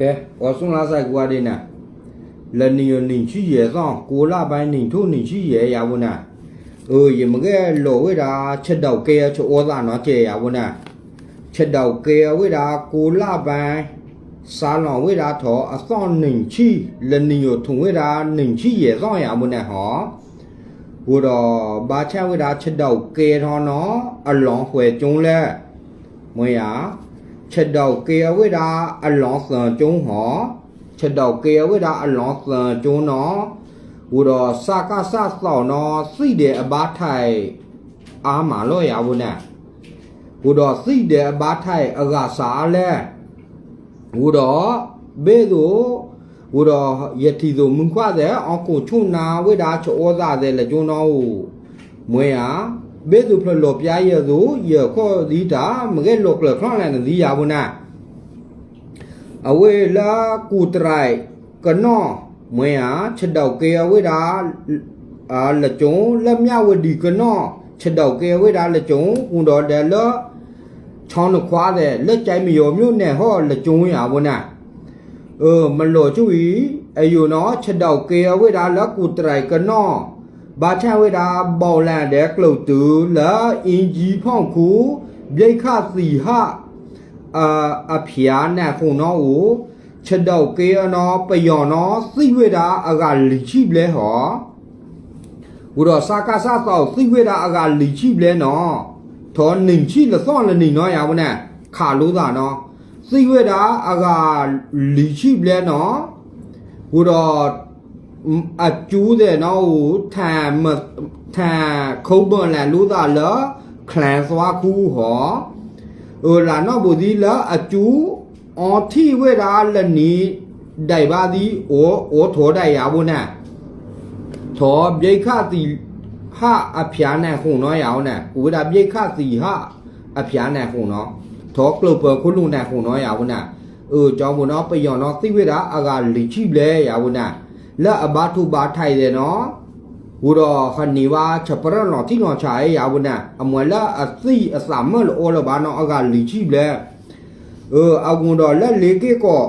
OK，我送拉萨过的呢，了你有领取业上，过那班领土领取业呀不呢？呃，也么个老为啥吃到给吃我咋那这呀不呢？吃到给为啥过那班沙朗为啥头啊上领取，了你有同为啥领取业上呀不呢？哈？我说把钱为啥吃到给他呢？啊，浪费中了，么呀？ ချက်တော့ကေဝိဒါအလောင်းစံကျုံဟောချက်တော့ကေဝိဒါအလောင်းစံကျုံနော်ဝတော့စာကဆဆောင်းနော်စိတယ်အဘာထိုင်အာမလို့ရဘူးနဲ့ဝတော့စိတယ်အဘာထိုင်အကစားလဲဝတော့ဘေးတို့ဝတော့ယတိတို့မွန်ခွာတဲ့အကူချုံနာဝိဒါချောသားတဲ့လေကျုံနော်မွေဟာ ဘေးသူဖလောပြားရသူရခေါ်ဒီတာမကဲလောကလခလန်ဒီရဘူးနာအဝေလာကူတရိုက်ကနောမွေဟာချက်တော့ကေအဝေတာအာလကြုံလက်မြဝဒီကနောချက်တော့ကေအဝေတာလကြုံဦးတော်တယ်လောချောင်းခွားတဲ့လက်ကြိုင်မယောမြို့နဲ့ဟောလကြုံရဘူးနာเออมันหล่อจุยอายุเนาะချက်တော့ကေအဝေတာလက်ကူတရိုက်ကနော ဘာချဝေတာဘောလန်တဲ့ကလုတ်တူလာအင်ကြီးဖောင်းခုမြိတ်ခစီဟအာအဖျားနဲ့ခုံတော့ကိုချက်တော့ကေအနော်ပယောနော်စိဝေတာအကလီချိပလဲဟောဝရစာကဆာတော့စိဝေတာအကလီချိပလဲနော်ထောနင်ချိလစောလနေနော်ရပါနဲ့ခါလို့သာနော်စိဝေတာအကလီချိပလဲနော်ဝရ အကျူးတဲ့နော်ထမ်မထမ်ခုံးပန်လာလို့သာလခလန်စွာခူးဟောเออလာနော်ဘူဒီလာအကျူအော်ထီဝေရာလနီဒိုင်ပါဒီအိုအိုထောဒိုင်ရဘူးနာထောမြိတ်ခတိဟာအဖျားနဲ့ခုံနော်ရအောင်နဲ့ဝေရာမြိတ်ခတိဟာအဖျားနဲ့ခုံနော်ထောကလုပခုလုံနဲ့ခုံနော်ရဘူးနာเออကြောင်းဘူးနော်ပယောနော်သိဝေရာအကလီချိလဲရဘူးနာ လက်အဘာထုဘာထိုင်တယ်နော်ဝရခနီဝါချပရနော်တိနော်ချာရဝနအမွေလာအစီအစာမလောလဘာနော်အကလီချိလဲအဲအကွန်တော်လက်လေးကေကော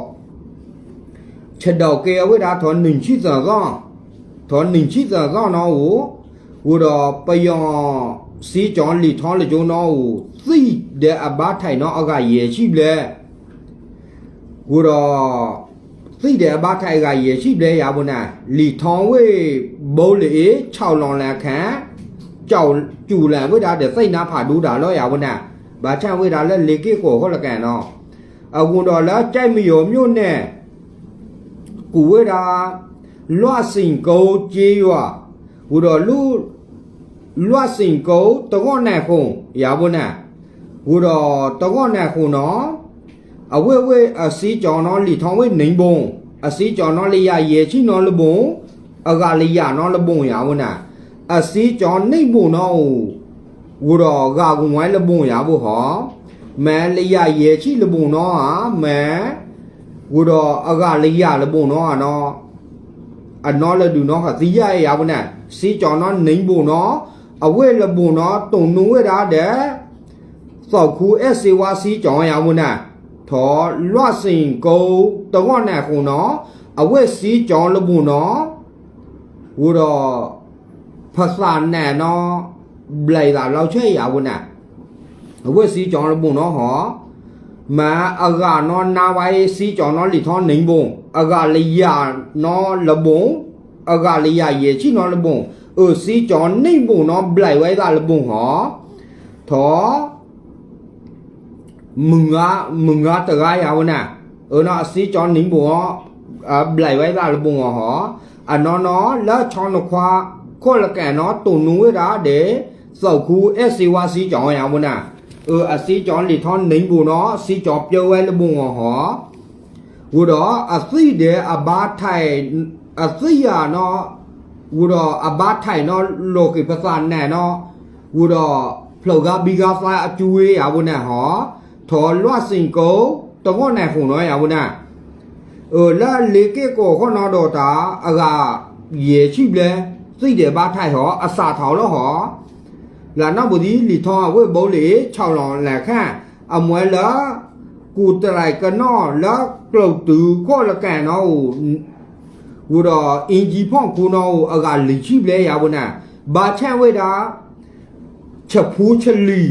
ချက်တော့ကေဝိဒါထောနင်ချိဇာကောထောနင်ချိဇာကောနော်ဟိုဝရပယောစီကြောင်းလီထောလကြုံနော်ဟိုသိတဲ့အဘာထိုင်နော်အကရေချိလဲဝရ သိတဲ့အဘထိုင်ကရေရှိလဲရပါနာလီထောင်းဝေးဘိုးလေ6လောင်လန်ခန့်ကြောက်ကျူလန်ဝိဒါတဲ့စိတ်နာဖာဒူးတာလောရပါနာဘာချန်ဝိဒါလဲလေကေကိုဟောလကန်နော်အကွန်တော်လာကြိုက်မယောမြို့နဲ့ကူဝိဒါလွတ်စင်ကိုကြေးရွာဝတော်လူလွတ်စင်ကိုတကော့နဲ့ခုံရပါနာဝတော်တကော့နဲ့ခုံနော် အဝဲဝဲအစီကြောင်နော်လီထောင်းဝဲနေဘုံအစီကြောင်နော်လီရရေချိနော်လဘုံအကလီရနော်လဘုံရဝနာအစီကြောင်နေဘုံနော်ဝတော်ကကုံဝိုင်းလဘုံရဖို့ဟောမဲလီရရေချိလဘုံနော်ဟာမဲဝတော်အကလီရလဘုံနော်ဟာနော်အနော်လဒူနော်ဟာသီရရဝနာစီကြောင်နော်နေဘုံနော်အဝဲလဘုံနော်တုံနုံဝဲတာတဲ့သောက်ခူအက်စီဝါစီကြောင်ရဝနာ ထောလွတ်စင်ကုံတဝက်နဲ့ခုံနော်အဝက်စီကြောလမှုနော်ဝတော်ဖဆာနဲ့နော်ဘလေလာလောက်ချေရဝနာအဝက်စီကြောလမှုနော်ဟောမာအကနော်နာဝိုင်းစီကြောနော်လီထောနေဘုံအကလျာနော်လဘုံအကလျာရေချိနော်လဘုံအစီကြောနေဘုံနော်ဘလေဝဲတာလဘုံဟောထော mừng á mừng á từ ai áo nè ở nó xí cho nín bùa à lại vậy ra là bùa họ à nó nó lỡ cho nó khoa có là kẻ nó tù núi đó để sở khu SCY xí cho nhà bùa nè ừ à xí cho lì thon nín bùa nó xí cho biểu ấy là bùa họ vừa đó à xí để à ba thầy à xí à nó vừa đó à ba thầy nó lô kỳ phát sản nè nó vừa đó ဖလောက်ကဘီကာဖိုင်အကျူရေးရဘုန်းနဲ့ဟော thọ loa sinh cố tổng con này phụ nói à bữa nà ở là lấy cái cổ con nó đồ tá à gà dễ chịu lẽ tuy để ba thai họ à xả thảo nó họ là nó bữa đi lì thọ với bố lý chào lò là kha à mới lỡ cụ trai lại cái nó lỡ cầu từ có là cả nó ဝဒအင်ဂျီဖောင့်ကိုနောအကလိချိပလဲရပါနာဘာချန်ဝေတာချက်ဖိုးချလီ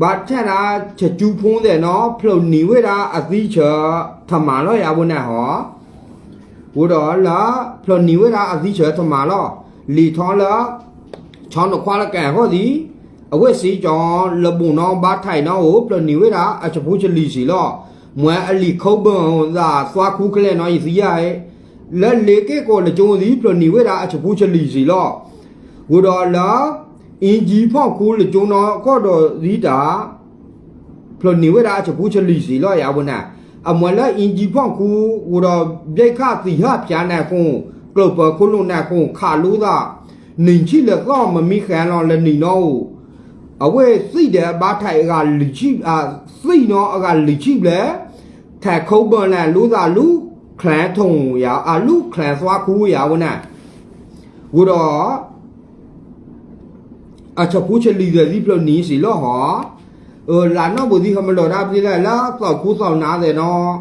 ဘာချရာချက်ကျူဖုံးတဲ့နော်ဖလုံနီဝဲတာအသီးချထမာလောရဘုန်းနဲ့ဟောဝတော်လာဖလုံနီဝဲတာအသီးချထမာလောလီထောလာချောင်းတခွာလကံဟောဒီအဝက်စီကြောင့်လဘုံနောဘာထိုင်နောဟိုဖလုံနီဝဲတာအချဖူးချလီစီလောမွဲအလီခုတ်ဘုံသာသွားခူးကလဲနော်ဤစီရဲလက်လေကေကိုလကြုံစီဖလုံနီဝဲတာအချဖူးချလီစီလောဝတော်လာ inji pho ko le jo no ko do ri da plo ni we da che bu che li si lo ya bu na a mo la inji pho ko wo do byai kha ti ha pya na ko klo pa ko lo na ko kha lu da nin chi le ko ma mi khan lo le ni no အဝဲစိတ်တယ်ဘာထိုင်ကလူချိအာစိတ်နော်အကလူချိလေထက်ခုံးပေါ်နဲ့လူသာလူခလန်ထုံရအလူခလန်သွားခုရဝနဝတော့ अच्छा पूछ लीजिए जी प्लो नी सी लो हो ờ là nó bữa gì không lo ra bây giờ là tao cú tao ná rồi nó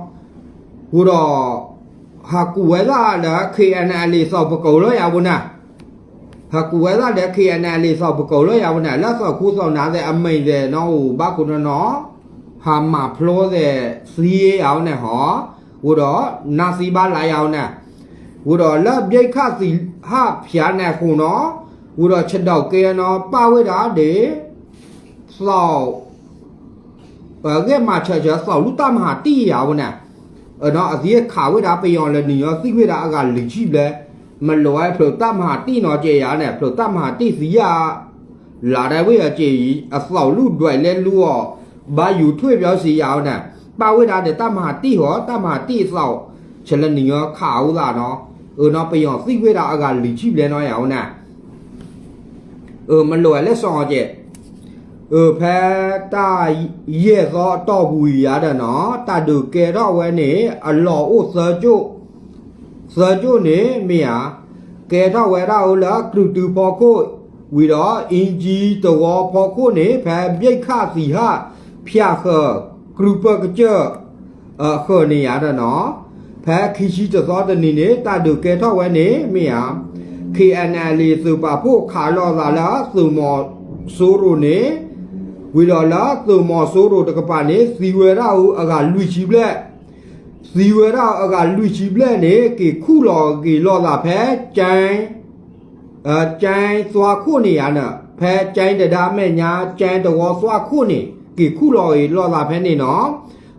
cú đó hà cú ấy là đã khi anh ấy lấy sau bọc cầu rồi à bữa nè hà cú ấy là đã khi anh ấy lấy sau bọc cầu rồi à bữa nè là sau cú tao ná rồi âm mày rồi nó ba cú nó nó hà mà plo rồi xì áo này họ cú đó nasi ba lại áo nè cú đó là bây khát gì ha phía này khu nó ဝူတော့ချက်တော့ကေနော်ပါဝိတာဒေသောဘာကဲမှာချက်ချက်သောလူတမဟာတိရဝနာအတော့အစီခါဝိတာပေယောလဲနေရောသိခွေတာအကလူကြည့်လဲမလွယ်ဖလို့တမဟာတိနော်ကြေရနဲ့ဖလို့တမဟာတိစီရလာတဲ့ဝိရကြေအသောလူတွေ့လဲလူရောဘာอยู่ထွေပြောစီရအောင်နဲ့ပါဝိတာတဲ့တမဟာတိဟောတမဟာတိသောချက်လဲနေရောခါဦးလာနော်အတော့ပေယောသိခွေတာအကလူကြည့်လဲနော်ရအောင်နဲ့ เออမလွယ်လက်ဆောင်ကြเออဖဲတာရဲ့သောတော့ဘူးရတဲ့နော်တတူကဲတော့ဝဲနေအလောဥစကြုစကြုနေမိယာကဲတော့ဝဲတော့လာကလူတူပေါ်ကိုဝီတော့အင်ဂျီတော်ပေါ်ကိုနေဖဲမြိတ်ခစီဟာဖျာခ กรูปกเจอเออเคนี่ยาดเนาะแพ้คิชิจะซอตนี่นี่ตาดูเกทอไว้นี่มีอ่ะ KNL สุปาพวกข KNL စုပါဖို့ခါလောသာလာစုမောစိုးရိုနေဝီလော်လာစုမောစိုးရိုတကပနေစီဝဲရာဟုအကလူချီပလက်စီဝဲရာအကလူချီပလက်နေကေခုလော်ကေလော်သာဖဲကျိုင်းအဲကျိုင်းစွာခုနေရနဖဲကျိုင်းတဒါမဲ့ညာကျိုင်းတော်စွာခုနေကေခုလော်ရေလော်သာဖဲနေနော်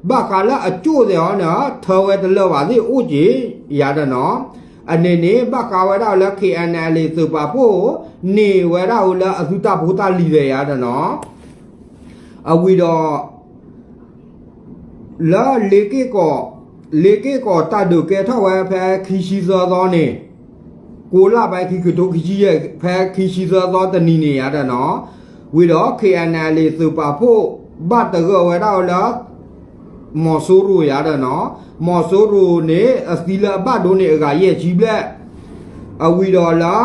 ဘာကလာအကျိုးတယ်ဟောနော်ထော်ဝဲတလောပါစေဥကြီးရတဲ့နော် အနေနဲ့ဘကဝရလ KNL စပါဖို့နေဝရလအသုတဘုတလီရရတဲ့နော်အဝီတော့လာလေကေကောလေကေကောတဒုကေထဝဲဖဲခီရှိသောသောနေကိုလာပိုင်ခီကတိုခီကြီးရဲ့ဖဲခီရှိသောသောတနီနေရတဲ့နော်ဝီတော့ KNL စပါဖို့ဘတ်တကောဝဲတော့လား မော်ဆိုးရူရတယ်နော်မော်ဆိုးရူနေအစတီလာဘတ်ဒိုနေအကရဲ့ကြီးပလက်အဝီတော်လာ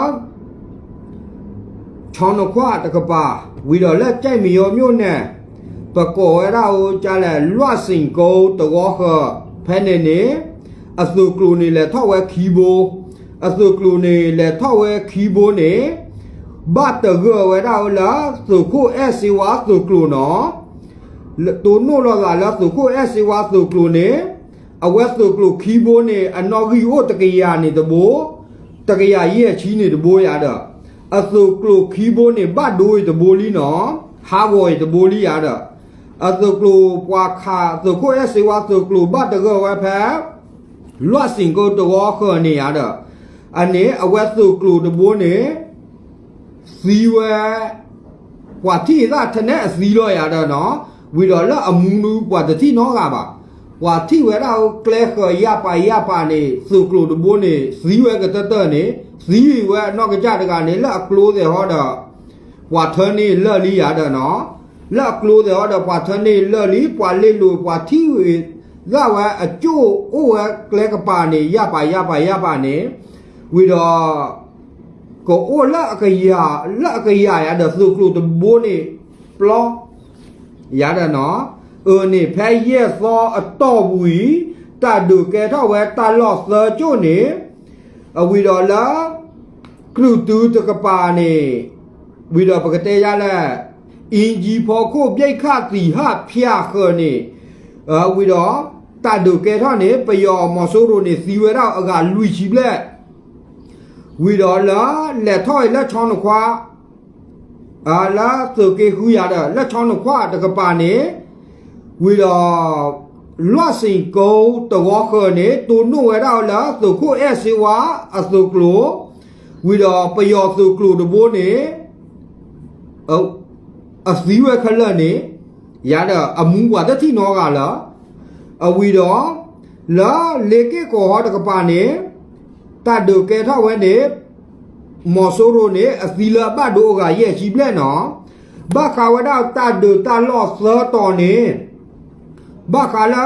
ချောင်းနခွာတကပါဝီတော်လက်ကြိုက်မရောမြို့နဲ့ပကောရဟိုကြလဲလွတ်စင်ကိုတောခဖဲနေနေအစုကလူနေလဲထောက်ဝဲခီဘိုအစုကလူနေလဲထောက်ဝဲခီဘိုနေဘတ်တကောဝဲတော့လားစုခုအစီဝါစုကလူနော် ตัวโนลอลาสุโคเอสิวาสุกลูเนအဝက်စုကလုခီဘိုးနေအနော်ဂီဟိုတကရနေတဘိုးတကရရဲ့ချီနေတဘိုးရတော့အစုကလုခီဘိုးနေဘတ်ဒိုးတဘိုးလီနော်ဟာဝိုတဘိုးလီရတော့အစုကလုပွာခါစုခိုရဲ့စေဝါစုကလုဘတ်တကောဝဲဖဲလွတ်စင်ကိုတော့ခေါ်နေရတော့အနေအဝက်စုကလုတဘိုးနေစီဝဲဟွာတိသာထနဲ့အစီလို့ရတော့နော် ဝီတော်လအမူနူပွာတတိနောကပါဝါတိဝဲရာကလဲခရပါရပါနေစုကလိုတဘိုးနေဇီးဝဲကတတနေဇီးဝဲနောက်ကကြတကနေလက်ကလိုးတယ်ဟောတော့ဝါထနေလက်လီရတော့နော်လက်ကလိုးတယ်ဟောတော့ပွာထနေလက်လီပွာလေးလိုပွာတိဝဲလဝဲအကျိုးအိုဝဲကလဲကပါနေရပါရပါရပါနေဝီတော်ကိုအိုလက်အကရလက်အကရရတော့စုကလိုတဘိုးနေပလော ရတာနော်အိုနေဖဲရဲသောအတော်ဝီတဒုကဲထောက်ဝဲတလော့ဆာကျွနေအဝီတော်လာကလူတူတကပါနေဝီတော်ပကတဲ့ရလာအင်ဂျီဖို့ကိုပြိတ်ခတိဟဖျာခနေအဝီတော်တဒုကဲထောက်နေပယော်မော်ဆိုးရိုနေစီဝဲတော့အကလူချီပလက်ဝီတော်လာလက်ထောက်လက်ချောင်းခွား အာလာသုကေခူရတဲ့လက်ချောင်းနှခွာတကပါနေဝီတော်လွတ်စင်ကိုတော်ခနေတူနုဝဲတော့လာသုခုအဲစီဝါအသုကလိုဝီတော်ပယောသုကလိုတဘိုးနေအော်အစည်းဝဲခလနေရတဲ့အမှုဝါတတိနောကလာအဝီတော်လာလေကေကိုဟောတကပါနေတတ်ဒုကေထဝဲနေ မော်ဆိုရိုနေအသီလာဘတ်ဒိုကရဲ့ချီပလက်နော်ဘခါဝဒတတ်ဒုတလော့သောတော်နေဘခါလာ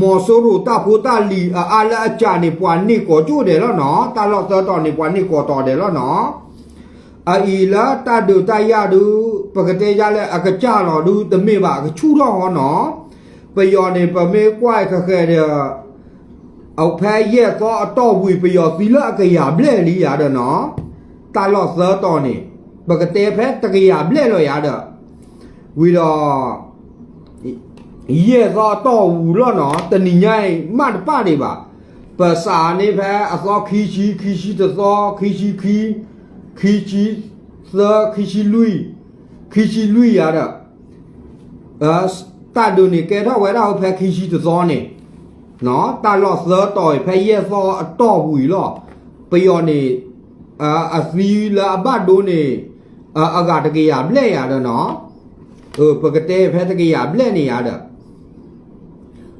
မော်ဆိုရိုတဖိုတလီအာလာအချာနေပွားနေကိုကျိုးတယ်လို့နော်တလော့သောတော်နေပွားနေကိုတော်တယ်လို့နော်အီလာတတ်ဒုတရဒုပကတဲ့ရလဲအကကြတော်ဒုတမေပါကချူတော့ဟောနော်ပယောနေပမေကွိုက်ခခဲတဲ့ အောက်ဖဲရက်တော့အတော့ဝီပယောသီလအကရာဘလဲလီရတော့နော်တာလော့သတော့နေဘကတဲ့ဖဲတကရာဘလဲလို့ရတော့ဝီတော့ရက်တော့တော့ဝူလို့နော်တဏိညိုင်မတ်ပနေပါပစာနေဖဲအသောခီချီခီချီသောခီချီခီခီချီသခီချီလူခီချီလူရတော့အစတာဒိုနေကဲတော့ဝဲတော့ဖဲခီချီသောနေ နော်တာလော့ဆာတော်ဖဲရဲဆောအတော်ဘူးလောပျော်နေအာအစီလာဘတ်ဒိုနေအာအကတကေရပြလက်ရတော့နော်ဟိုပကတဲ့ဖဲတကေရပြလက်နေရတော့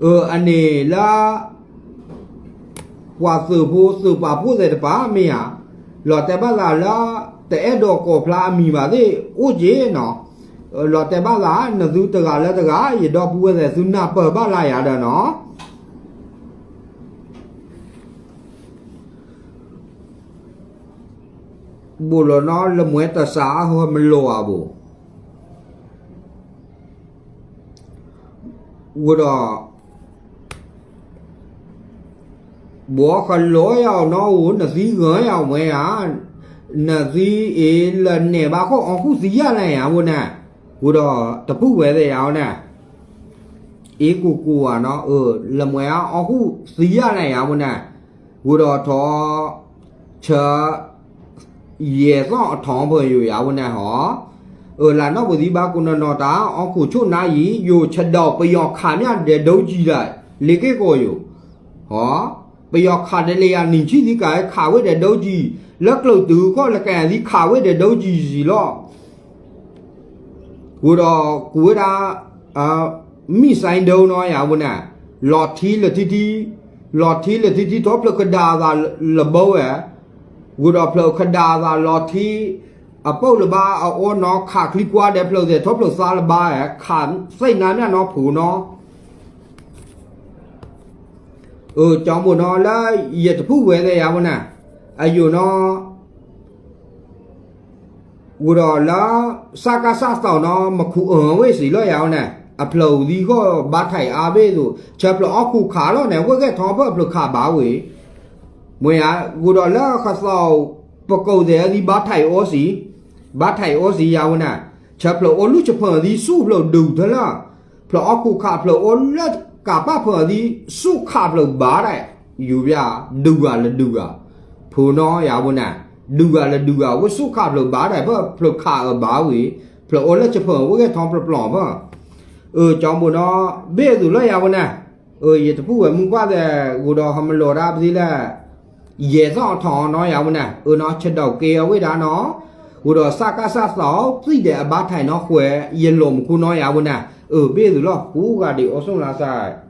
ဟိုအနေလာဝါစုဖို့စုပါဖို့တဲ့တပါမင်းဟာလော်တဲ့ဘာလာလာတဲ့ဒေါ်ကိုဖလာမီပါလေဥကြီးနော်လော်တဲ့ဘာလာနဇူတကလက်တကရတော့ပူရတဲ့ဇူနာပဘလာရတော့နော် ามีมาดิโอ้เจเนาะหลอดแต่บ้าละนዙตะกะละตะกะยดอกผู้ใส่ซุนาเปิดบ้าละยาดเนาะ bù lo nó là muối ta xã hoa mình lo à bù bù đó bố khăn lối ao nó uống là gì gửi ao mày à là gì ý là nè ba có ông khu gì này à bù nè bù đó tập bù về đây ao nè ý của cụ à nó ừ là mày à ông khu gì này à bù nè bù đó thọ chờ ရေသောအထောင်းဖွယ်ယူရဝနဲ့ဟော 也让唐朋友呀问的哈。呃，那那不是把工人拿打，俺苦处那伊有吃到不要看面的都记了，那个个哟，啊，不要看的嘞呀，你去你个卡位的都记，那个都个那个你卡位的都记是了。ကိုတော့ကိုရအာမိဆိုင်ဒုံတော့ရဘူးနဲ့လော်ထီလတီတီလော်ထီလတီတီတော့ပလကဒါကလဘောရဲ့ กูดอเพลขดาซาลอทีအပုတ်လဘာအောနော်ခါကလီကွာတဲ့ဖလို့တဲ့ထောပလို့စားလဘာရခါစိတ်နာမြနော်ဖူနော်เออကြောင့်ဘနော်လာရတဖူဝဲတဲ့ရမနာအယူနော်ဝရလာစကားစတောင်းနော်မခုအဝဲစီလို့ရအောင်နဲ့အဖလို့ဒီကဘာထိုင်အားပေးဆိုချက်ဖလို့အခုခါတော့နဲ့ဝဲကထောဖဖလို့ခါပါဝေး မွေဟာကိုတော်လာခဆောပကုတ်တဲ့ဒီဘာထိုင်ဩစီဘာထိုင်ဩစီယဝနာချက်ဖလို့အလူချဖန်ဒီစုဖလို့ဒူသလားဖလို့အခုခဖလို့အလတ်ကပဖန်ဒီစုခဖလို့ဘာတဲ့ယူပြဒူကလည်းဒူကဖူနောယဝနာဒူကလည်းဒူကဝစုခဖလို့ဘာတဲ့ဖလို့ခါဘာဝီဖလို့အလတ်ချဖန်ဝကထောင်းဖလို့ပလောဘာเออจอมบุเนาะเบ้สุละยาวนะเออยตะผู้มึงกว่าแต่กูดอหมโลราบสิละ 也上堂那样不呢？我那吃到给啊，为啥呢？我的啥个啥少，自己的把台那会也弄不那样不呢？呃，别子了，胡个的，我送哪噻？